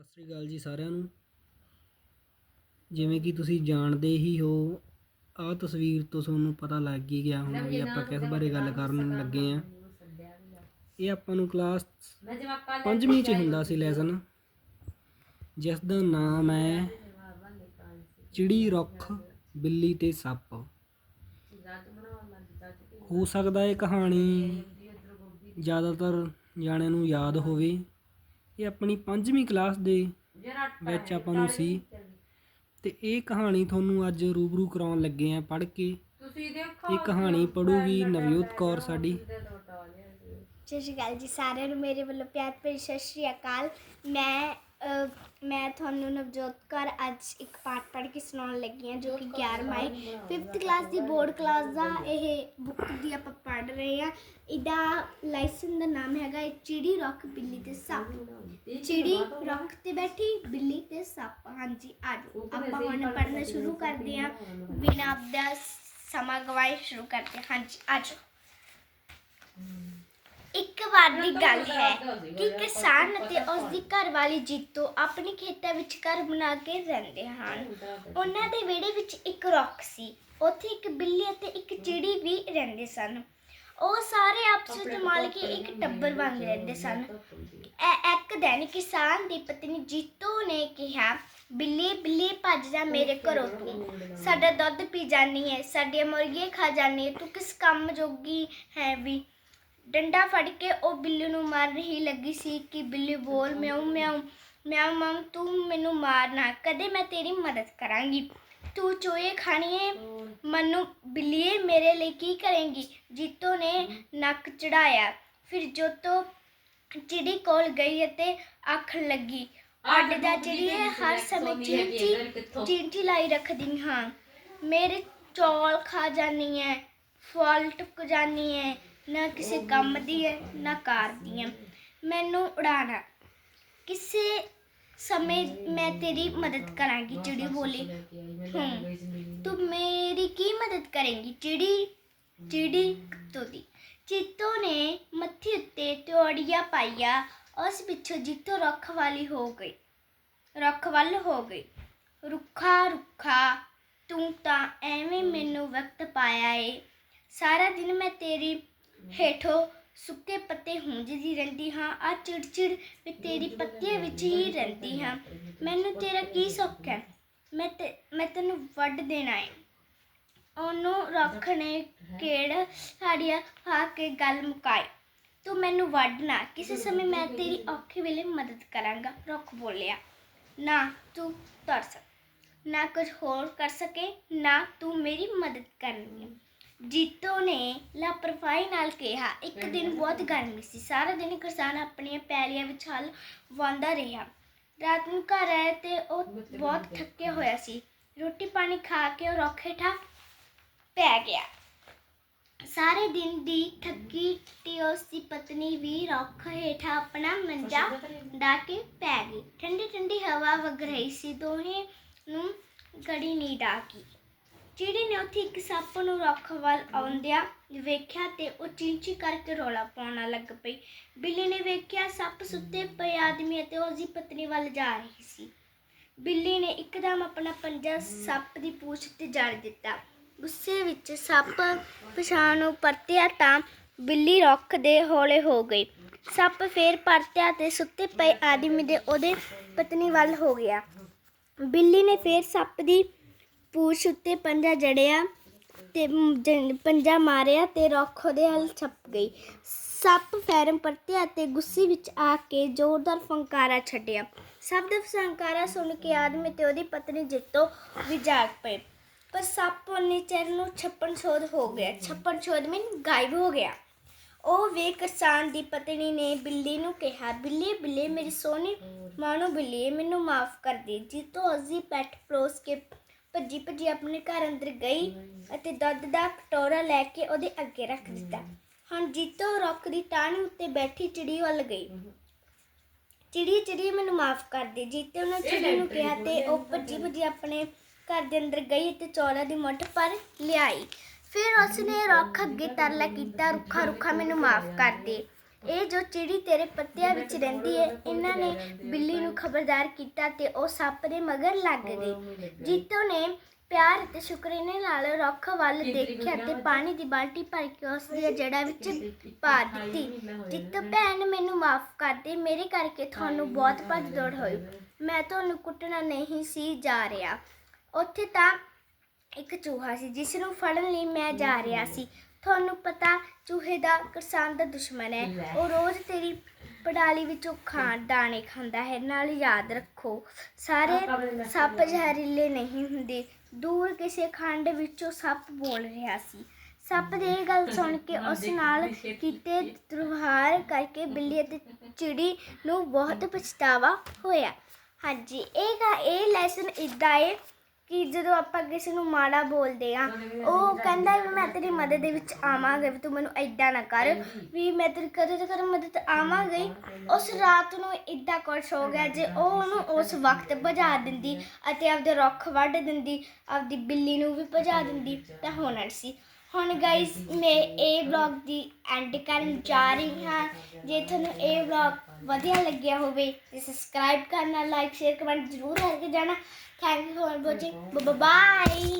ਸਤਿ ਸ੍ਰੀ ਅਕਾਲ ਜੀ ਸਾਰਿਆਂ ਨੂੰ। ਜਿਵੇਂ ਕਿ ਤੁਸੀਂ ਜਾਣਦੇ ਹੀ ਹੋ, ਆਹ ਤਸਵੀਰ ਤੋਂ ਤੁਹਾਨੂੰ ਪਤਾ ਲੱਗ ਹੀ ਗਿਆ ਹੋਣਾ ਵੀ ਆਪਾਂ ਕਿਸ ਬਾਰੇ ਗੱਲ ਕਰਨ ਲੱਗੇ ਆ ਇਹ ਆਪਾਂ ਨੂੰ ਕਲਾਸ ਪੰਜਵੀਂ ਚ ਹੁੰਦਾ ਸੀ ਲੈਸਨ ਜਿਸ ਦਾ ਨਾਮ ਹੈ ਚਿੜੀ ਰੁੱਖ, ਬਿੱਲੀ ਤੇ ਸੱਪ। ਹੋ ਸਕਦਾ ਇਹ ਕਹਾਣੀ ਜ਼ਿਆਦਾਤਰ ਜਾਣਿਆਂ ਨੂੰ ਯਾਦ ਹੋਵੇ। ਇਹ ਆਪਣੀ ਪੰਜਵੀਂ ਕਲਾਸ ਦੇ ਵਿੱਚ ਆਪਾਂ ਨੂੰ ਸੀ। ਤੇ ਇਹ ਕਹਾਣੀ ਤੁਹਾਨੂੰ ਅੱਜ ਰੂਬਰੂ ਕਰਾਉਣ ਲੱਗੇ ਆ ਪੜ੍ਹ ਕੇ। ਤੁਸੀਂ ਦੇਖੋ ਇਹ ਕਹਾਣੀ ਪੜੂਗੀ ਨਵਜੋਤ ਕੌਰ ਸਾਡੀ। ਸਤਿ ਸ਼੍ਰੀ ਅਕਾਲ ਜੀ ਸਾਰਿਆਂ ਨੂੰ ਮੇਰੇ ਵੱਲੋਂ ਪਿਆਰ ਭਰੀ ਸਤਿ ਸ਼੍ਰੀ ਅਕਾਲ। ਮੈਂ ਮੈਂ ਤੁਹਾਨੂੰ ਨਵਜੋਤ ਕੌਰ ਅੱਜ ਇੱਕ ਪਾਠ ਪੜ੍ਹ ਕੇ ਸੁਣਾਉਣ ਲੱਗੀ ਹਾਂ, ਜੋ ਕਿ 11ਵਾਂ ਹੈ। 5th ਕਲਾਸ ਦੀ ਬੋਰਡ ਕਲਾਸ ਦਾ ਇਹ ਬੁੱਕ ਦੀ ਆਪਾਂ ਪੜ੍ਹ ਰਹੇ ਹਾਂ। ਇਹਦਾ ਲਾਇਸਨ ਦਾ ਨਾਮ ਹੈਗਾ ਇਹ ਚਿੜੀ ਰੁੱਖ, ਬਿੱਲੀ ਤੇ ਸੱਪ। ਚਿੜੀ ਰੁੱਖ ਤੇ ਬੈਠੀ, ਬਿੱਲੀ ਤੇ ਸੱਪ। ਹਾਂਜੀ ਆਜੋ ਆਪਾਂ ਹੁਣ ਪੜ੍ਹਨਾ ਸ਼ੁਰੂ ਕਰਦੇ ਹਾਂ। ਬਿਨਾਂ ਆਪਦਾ ਸਮਾਂ ਗਵਾਏ ਸ਼ੁਰੂ ਕਰਦੇ ਹਾਂ। ਹਾਂਜੀ, ਆਜੋ। ਇੱਕ ਦੀ ਗੱਲ ਹੈ ਕਿ ਕਿਸਾਨ ਅਤੇ ਉਸ ਦੀ ਘਰਵਾਲੀ ਜੀਤੋ ਆਪਣੇ ਖੇਤਾਂ ਵਿੱਚ ਘਰ ਬਣਾ ਕੇ ਰਹਿੰਦੇ ਹਨ। ਉਹਨਾਂ ਦੇ ਵਿਹੜੇ ਵਿੱਚ ਇੱਕ ਰੁੱਖ ਸੀ। ਉੱਥੇ ਇੱਕ ਬਿੱਲੀ ਅਤੇ ਇੱਕ ਚਿੜੀ ਵੀ ਰਹਿੰਦੇ ਸਨ। ਉਹ ਸਾਰੇ ਆਪਸ ਵਿੱਚ ਮਿਲ ਕੇ ਇੱਕ ਟੱਬਰ ਵਾਂਗ ਰਹਿੰਦੇ ਸਨ। ਐ- ਇੱਕ ਦਿਨ ਕਿਸਾਨ ਦੀ ਪਤਨੀ ਜੀਤੋ ਨੇ ਕਿਹਾ, ਬਿੱਲੀ ਬਿੱਲੀ, ਭੱਜ ਜਾ ਮੇਰੇ ਘਰੋਂ ਤੂੰ। ਸਾਡਾ ਦੁੱਧ ਪੀ ਜਾਨੀ ਹੈ ਸਾਡੀਆਂ ਮੁਰਗੀਆਂ ਖਾ ਜਾਨੀ ਹੈ ਤੂੰ ਕਿਸ ਕੰਮ ਜੋਗੀ ਹੈ ਵੀ? ਡੰਡਾ ਫੜ ਕੇ ਉਹ ਬਿੱਲੀ ਨੂੰ ਮਾਰ ਰਹੀ ਲੱਗੀ ਸੀ ਕਿ ਬਿੱਲੀ ਬੋਲ ਮਿਆਉ ਮਿਆਉ ਮਿਆਉ ਮਮ ਤੂੰ ਮੈਨੂੰ ਮਾਰਨਾ ਕਦੇ ਮੈਂ ਤੇਰੀ ਮਦਦ ਕਰਾਂਗੀ। ਤੂੰ ਚੋਏ ਖਾਣੀਏ ਮਨੂੰ ਬਿੱਲੀਏ ਮੇਰੇ ਲਈ ਕੀ ਕਰੇਂਗੀ? ਜੀਤੋ ਨੇ ਨੱਕ ਚੜਾਇਆ। ਫਿਰ ਜੋਤੋ ਚਿੜੀ ਕੋਲ ਗਈ ਅਤੇ ਆਖਣ ਲੱਗੀ ਅੱਡ ਜਾ ਚਿੜੀਏ ਹਰ ਸਮੇਂ ਚੀਂਚੀ ਚੀਂਚੀ ਲਾਈ ਰੱਖਦੀ ਹਾਂ। ਮੇਰੇ ਚੌਲ ਖਾ ਜਾਨੀ ਹੈ ਫਲ ਟੁੱਕ ਜਾਨੀ ਹੈ ਨਾ ਕਿਸੇ ਕੰਮ ਦੀ ਹੈ, ਨਾ ਕਾਰ ਦੀ ਹੈ। ਮੈਨੂੰ ਉਡਾਣਾ ਕਿਸੇ ਸਮੇਂ ਮੈਂ ਤੇਰੀ ਮਦਦ ਕਰਾਂਗੀ, ਚਿੜੀ ਬੋਲੀ। ਹੂੰ, ਤੂੰ ਮੇਰੀ ਕੀ ਮਦਦ ਕਰੇਂਗੀ? ਚਿੜੀ ਚਿੜੀ ਤੋਦੀ ਚੀਤੋ ਨੇ ਮੱਥੇ ਉੱਤੇ ਤਿਉੜੀਆਂ ਪਾਈਆਂ, ਉਸ ਪਿੱਛੋਂ ਜੀਤੋ ਰੱਖ ਵਾਲੀ ਹੋ ਗਈ। ਰੱਖ ਵੱਲ ਹੋ ਗਈ। ਰੁੱਖਾ ਰੁੱਖਾ, ਤੂੰ ਤਾਂ ਐਵੇਂ ਮੈਨੂੰ ਵਕਤ ਪਾਇਆ ਏ। ਸਾਰਾ ਦਿਨ ਮੈਂ ਤੇਰੀ ਹੇਠੋਂ ਸੁੱਕੇ ਪੱਤੇ ਹੁੰਜਦੀ ਰਹਿੰਦੀ ਹਾਂ ਆ ਚਿੜਚਿੜ ਮੈਂ ਤੇਰੀ ਪੱਤੀਆਂ ਵਿੱਚ ਹੀ ਰਹਿੰਦੀ ਹਾਂ। ਮੈਨੂੰ ਤੇਰਾ ਕੀ ਸੁੱਖ ਹੈ? ਮੈਂ ਤੇ ਮੈਂ ਤੈਨੂੰ ਵੱਢ ਦੇਣਾ ਏ। ਉਹਨੂੰ ਰੱਖ ਨੇ ਕਿਹੜ ਸਾੜੀਆਂ ਖਾ ਕੇ ਗੱਲ ਮੁਕਾਈ ਤੂੰ ਮੈਨੂੰ ਵੱਢਣਾ। ਕਿਸੇ ਸਮੇਂ ਮੈਂ ਤੇਰੀ ਔਖੇ ਵੇਲੇ ਮਦਦ ਕਰਾਂਗਾ। ਰੁੱਖ ਬੋਲਿਆ। ਨਾ ਤੂੰ ਤਰ ਸਕ ਨਾ ਕੁਝ ਹੋਰ ਕਰ ਸਕੇ। ਨਾ ਤੂੰ ਮੇਰੀ ਮਦਦ ਕਰਨੀ ਹੈ। ਜੀਤੋ ਨੇ ਲਾਪਰਵਾਹੀ ਨਾਲ ਕਿਹਾ ਇੱਕ ਦਿਨ ਬਹੁਤ ਗਰਮੀ ਸੀ ਸਾਰਾ ਦਿਨ ਕਿਸਾਨ ਆਪਣੀਆਂ ਪੈਲੀਆਂ ਵਿੱਚ ਹਲ ਵਾਉਂਦਾ ਰਿਹਾ। ਰਾਤ ਨੂੰ ਘਰ ਆਇਆ ਤੇ ਉਹ ਬਹੁਤ ਥੱਕਿਆ ਹੋਇਆ ਸੀ। ਰੋਟੀ ਪਾਣੀ ਖਾ ਕੇ ਉਹ ਰੁੱਖ ਹੇਠਾਂ ਪੈ ਗਿਆ। ਸਾਰੇ ਦਿਨ ਦੀ ਥੱਕੀ ਤੇ ਉਸ ਦੀ ਪਤਨੀ ਵੀ ਰੁੱਖ ਹੇਠਾਂ ਆਪਣਾ ਮੰਜਾ ਡਾ ਕੇ ਪੈ ਗਈ। ਠੰਡੀ ਠੰਡੀ ਹਵਾ ਵਗ ਰਹੀ ਸੀ ਦੋਹੇ ਨੂੰ ਗੜੀ ਨੀਂਦ ਆ ਗਈ। ਚਿੜੀ ਨੇ ਉੱਥੇ ਇੱਕ ਸੱਪ ਨੂੰ ਰੁੱਖ ਵੱਲ ਆਉਂਦਿਆਂ ਵੇਖਿਆ ਤੇ ਉਹ ਚੀਂਚੀ ਕਰਕੇ ਰੋਲਾ ਪਾਉਣ ਲੱਗ ਪਈ। ਬਿੱਲੀ ਨੇ ਵੇਖਿਆ ਸੱਪ ਸੁੱਤੇ ਪਏ ਆਦਮੀ ਅਤੇ ਉਸ ਦੀ ਪਤਨੀ ਵੱਲ ਜਾ ਰਹੀ ਸੀ। ਬਿੱਲੀ ਨੇ ਇੱਕਦਮ ਆਪਣਾ ਪੰਜਾ ਸੱਪ ਦੀ ਪੂਛ ਤੇ ਜੜ ਦਿੱਤਾ। ਗੁੱਸੇ ਵਿੱਚ ਸੱਪ ਪਛਾਣ ਨੂੰ ਪਰਤਿਆ ਤਾਂ ਬਿੱਲੀ ਰੁੱਖ ਦੇ ਹੌਲੇ ਹੋ ਗਈ। ਸੱਪ ਫੇਰ ਪਰਤਿਆ ਤੇ ਸੁੱਤੇ ਪਏ ਆਦਮੀ ਦੇ ਉਹਦੇ ਪਤਨੀ ਵੱਲ ਹੋ ਗਿਆ। ਬਿੱਲੀ ਨੇ ਫੇਰ ਸੱਪ ਦੀ ਪੂਛ ਉੱਤੇ ਪੰਜਾ ਜੜਿਆ ਤੇ ਮ- ਪੰਜਾ ਮਾਰਿਆ ਤੇ ਰੁੱਖ ਉਹਦੇ ਹਲ ਛਪ ਗਈ। ਸੱਪ ਫੈਰਮ ਪਰਤਿਆ ਤੇ ਗੁੱਸੇ ਵਿੱਚ ਆ ਕੇ ਜ਼ੋਰਦਾਰ ਫੰਕਾਰਾ ਛੱਡਿਆ। ਸੱਪ ਦਾ ਫੰਕਾਰਾ ਸੁਣ ਕੇ ਆਦਮੀ ਤੇ ਉਹਦੀ ਪਤਨੀ ਜਿੱਤੋ ਵੀ ਜਾਗ ਪਏ। ਪਰ ਸੱਪ ਉਹਨੇ ਚਿਰ ਨੂੰ ਛੱਪਣ ਛੋਦ ਹੋ ਗਿਆ। ਛੱਪਣ ਛੋਦ ਮੀਨ ਗਾਇਬ ਹੋ ਗਿਆ। ਉਹ ਵੇਖ ਕਿਸਾਨ ਦੀ ਪਤਨੀ ਨੇ ਬਿੱਲੀ ਨੂੰ ਕਿਹਾ, ਬਿੱਲੀ ਬਿੱਲੀ, ਮੇਰੀ ਸੋਹਣੀ ਮਾਣੋ ਬਿੱਲੀ ਮੈਨੂੰ ਮਾਫ ਕਰ ਦੇ। ਜੀਤੋ ਅਸੀਂ ਪੈਟ ਪਰੋਸ ਕੇ ਭੱਜੀ ਭੱਜੀ ਆਪਣੇ ਘਰ ਅੰਦਰ ਗਈ ਅਤੇ ਦੁੱਧ ਦਾ ਕਟੋਰਾ ਲੈ ਕੇ ਉਹਦੇ ਅੱਗੇ ਰੱਖ ਦਿੱਤਾ। ਹੁਣ ਜੀਤੋ ਰੁੱਖ ਦੀ ਟਾਹਣੀ ਉੱਤੇ ਬੈਠੀ ਚਿੜੀ ਵੱਲ ਗਈ। ਚਿੜੀ ਚਿੜੀ ਮੈਨੂੰ ਮਾਫ ਕਰ ਦੇ। ਜੀਤੋ ਨੇ ਚਿੜੀ ਨੂੰ ਕਿਹਾ ਤੇ ਉਹ ਭੱਜੀ ਭੱਜੀ ਆਪਣੇ ਘਰ ਦੇ ਅੰਦਰ ਗਈ ਤੇ ਚੌਲਾਂ ਦੀ ਮੁੱਠ ਪਰ ਲਿਆਈ। ਫਿਰ ਉਸਨੇ ਰੁੱਖ ਅੱਗੇ ਤਰਲਾ ਕੀਤਾ। ਰੁੱਖਾ ਰੁੱਖਾ ਮੈਨੂੰ ਮਾਫ ਕਰ ਦੇ। ਇਹ ਜੋ ਚਿੜੀ ਤੇਰੇ ਪੱਤਿਆਂ ਵਿੱਚ ਰਹਿੰਦੀ ਹੈ ਇਹਨਾਂ ਨੇ ਬਿੱਲੀ ਨੂੰ ਖਬਰਦਾਰ ਕੀਤਾ ਤੇ ਉਹ ਸੱਪ ਦੇ ਮਗਰ ਲੱਗ ਗਈ ਜੀਤੋ ਨੇ ਪਿਆਰ ਤੇ ਸ਼ੁਕਰਾਨੇ ਨਾਲ ਰੁੱਖ ਵੱਲ ਦੇਖਿਆ ਤੇ ਪਾਣੀ ਦੀ ਬਾਲਟੀ ਭਰ ਕੇ ਉਸ ਦੀਆਂ ਜੜ੍ਹਾਂ ਵਿੱਚ ਪਾ ਦਿੱਤੀ। ਜੀਤੋ ਭੈਣ ਮੈਨੂੰ ਮਾਫ ਕਰ ਦੇ ਮੇਰੇ ਕਰਕੇ ਤੁਹਾਨੂੰ ਬਹੁਤ ਭੱਜ ਦੌੜ ਹੋਈ। ਮੈਂ ਤੁਹਾਨੂੰ ਕੁੱਟਣਾ ਨਹੀਂ ਸੀ ਜਾ ਰਿਹਾ। ਉੱਥੇ ਤਾਂ ਇੱਕ ਚੂਹਾ ਸੀ ਜਿਸ ਨੂੰ ਫੜਨ ਲਈ ਮੈਂ ਜਾ ਰਿਹਾ ਸੀ। ਤੁਹਾਨੂੰ ਪਤਾ ਚੂਹੇ ਦਾ ਕਿਸਾਨ ਦਾ ਦੁਸ਼ਮਣ ਹੈ। ਉਹ ਰੋਜ਼ ਤੇਰੀ ਪਡਾਲੀ ਵਿੱਚੋਂ ਖਾਣ ਦਾਣੇ ਖਾਂਦਾ ਹੈ। ਨਾਲ ਯਾਦ ਰੱਖੋ ਸਾਰੇ ਸੱਪ ਜ਼ਹਿਰੀਲੇ ਨਹੀਂ ਹੁੰਦੇ। ਦੂਰ ਕਿਸੇ ਖੰਡ ਵਿੱਚੋਂ ਸੱਪ ਬੋਲ ਰਿਹਾ ਸੀ। ਸੱਪ ਦੀ ਇਹ ਗੱਲ ਸੁਣ ਕੇ ਉਸ ਨਾਲ ਕੀਤੇ ਦੁਰਵਹਾਰ ਕਰਕੇ ਬਿੱਲੀ ਅਤੇ ਚਿੜੀ ਨੂੰ ਬਹੁਤ ਪਛਤਾਵਾ ਹੋਇਆ। ਹਾਂਜੀ ਇਹ ਇਹ ਲੈਸਨ ਇਦਾਂ ਹੈ ਕਿ ਜਦੋਂ ਆਪਾਂ ਕਿਸੇ ਨੂੰ ਮਾੜਾ ਬੋਲਦੇ ਆ, ਉਹ ਕਹਿੰਦਾ ਵੀ ਮੈਂ ਤੇਰੀ ਮਦਦ ਦੇ ਵਿੱਚ ਆਵਾਂਗਾ, ਵੀ ਤੂੰ ਮੈਨੂੰ ਐਦਾਂ ਨਾ ਕਰ, ਵੀ ਮੈਂ ਤੇਰੀ ਕਦੇ ਤੇ ਕਰ ਮਦਦ ਆਵਾਂਗਾ। ਹੀ ਉਸ ਰਾਤ ਨੂੰ ਇਦਾਂ ਕੁਛ ਹੋ ਗਿਆ ਜੇ ਉਹ ਉਹਨੂੰ ਉਸ ਵਕਤ ਭਜਾ ਦਿੰਦੀ ਅਤੇ ਆਪਦੇ ਰੁੱਖ ਵੱਢ ਦਿੰਦੀ, ਆਪਦੀ ਬਿੱਲੀ ਨੂੰ ਵੀ ਭਜਾ ਦਿੰਦੀ, ਤਾਂ ਹੋਣਾ ਸੀ ਹੁਣ ਗਾਇਸ ਮੈਂ ਇਹ ਵਲੌਗ ਦੀ ਐਂਡ ਕਰਨ ਜਾ ਰਹੀ ਹਾਂ। ਜੇ ਤੁਹਾਨੂੰ ਇਹ ਵਲੌਗ ਵਧੀਆ ਲੱਗਿਆ ਹੋਵੇ ਤੇ ਸਬਸਕ੍ਰਾਈਬ ਕਰਨਾ ਲਾਈਕ ਸ਼ੇਅਰ ਕਮੈਂਟ ਜ਼ਰੂਰ ਕਰਕੇ ਜਾਣਾ। Thank you for watching bye